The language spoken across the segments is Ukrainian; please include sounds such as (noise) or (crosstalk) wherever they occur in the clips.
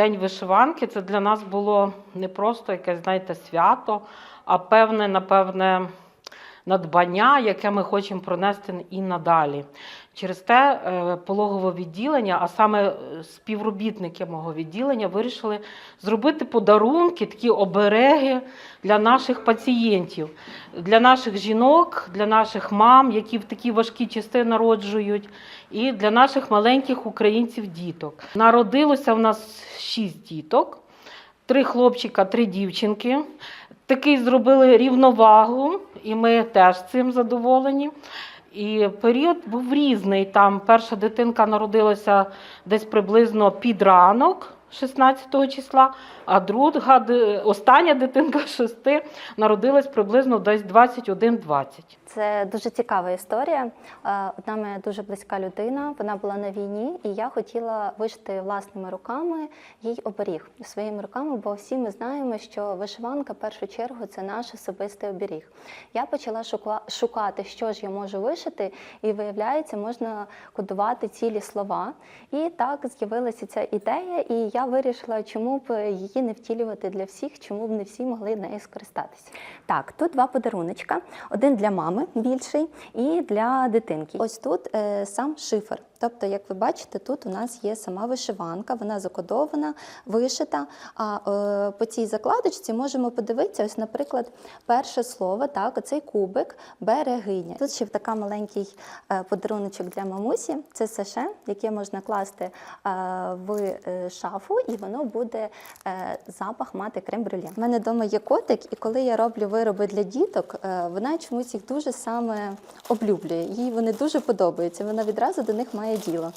День вишиванки це для нас було не просто якесь, знаєте, свято, а певне, напевне, надбання, яке ми хочемо пронести і надалі. Через те е, пологове відділення, а саме е, співробітники мого відділення, вирішили зробити подарунки, такі обереги для наших пацієнтів, для наших жінок, для наших мам, які в такі важкі часи народжують, і для наших маленьких українців діток. Народилося в нас шість діток, три хлопчика, три дівчинки. Такий зробили рівновагу, і ми теж цим задоволені. І період був різний. Там перша дитинка народилася десь приблизно під ранок, 16 числа, а друга, остання дитинка (laughs) шести народилась приблизно десь 21-20. Це дуже цікава історія. Е, Одна моя дуже близька людина, вона була на війні, і я хотіла вишити власними руками їй оберіг своїми руками, бо всі ми знаємо, що вишиванка в першу чергу це наш особистий оберіг. Я почала шукати, що ж я можу вишити, і виявляється, можна кодувати цілі слова. І так з'явилася ця ідея, і я вирішила, чому б її не втілювати для всіх, чому б не всі могли нею скористатися. Так, тут два подаруночка: один для мами більший і для дитинки. Ось тут е, сам шифр. Тобто, як ви бачите, тут у нас є сама вишиванка, вона закодована, вишита. А е, по цій закладочці можемо подивитися, ось, наприклад, перше слово, так, оцей кубик берегиня. Тут ще така маленький е, подаруночок для мамусі. Це саше, яке можна класти е, в е, шафу, і воно буде е, запах мати крем-брюле. У мене вдома є котик, і коли я роблю вироби для діток, е, вона чомусь їх дуже саме облюблює. Їй вони дуже подобаються. Вона відразу до них має діло.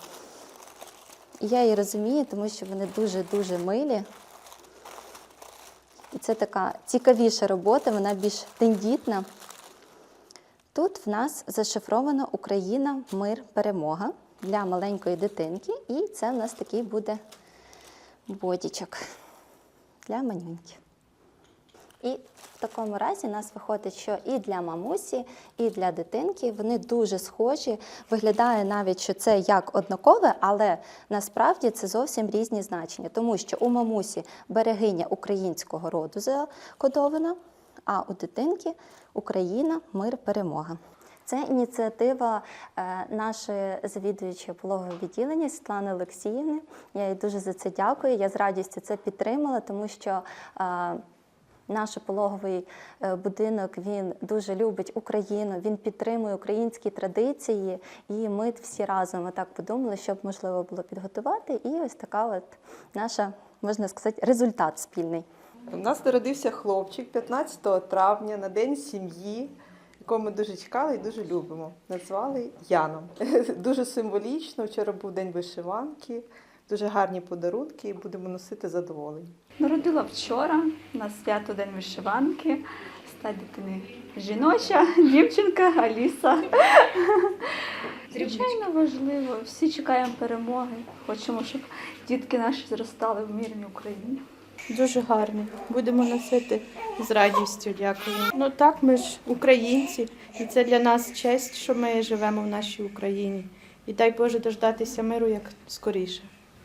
І я її розумію, тому що вони дуже-дуже милі. І це така цікавіша робота, вона більш тендітна. Тут в нас зашифровано Україна, мир, перемога для маленької дитинки. І це в нас такий буде бодічок для манюньки. І в такому разі у нас виходить, що і для мамусі, і для дитинки вони дуже схожі. Виглядає навіть, що це як однакове, але насправді це зовсім різні значення, тому що у мамусі берегиня українського роду закодована, а у дитинки Україна, мир, перемога. Це ініціатива е, нашої завідуючої пологового відділення Світлани Олексіївни. Я їй дуже за це дякую. Я з радістю це підтримала, тому що е, наш пологовий е, будинок він дуже любить Україну, він підтримує українські традиції, і ми всі разом так подумали, щоб можливо було підготувати. І ось така от наша, можна сказати, результат спільний. У нас народився хлопчик 15 травня на День сім'ї, якого ми дуже чекали і дуже любимо. Назвали Яном. (laughs) Дуже символічно. Вчора був день вишиванки, дуже гарні подарунки і будемо носити задоволення. Народила вчора на свято День вишиванки. Стать дитини жіноча, дівчинка Аліса. Звичайно, важливо. Всі чекаємо перемоги. Хочемо, щоб дітки наші зростали в мирній Україні. Дуже гарний. Будемо носити з радістю. Дякую. Ну так, ми ж українці, і це для нас честь, що ми живемо в нашій Україні. І дай Боже дождатися миру як скоріше.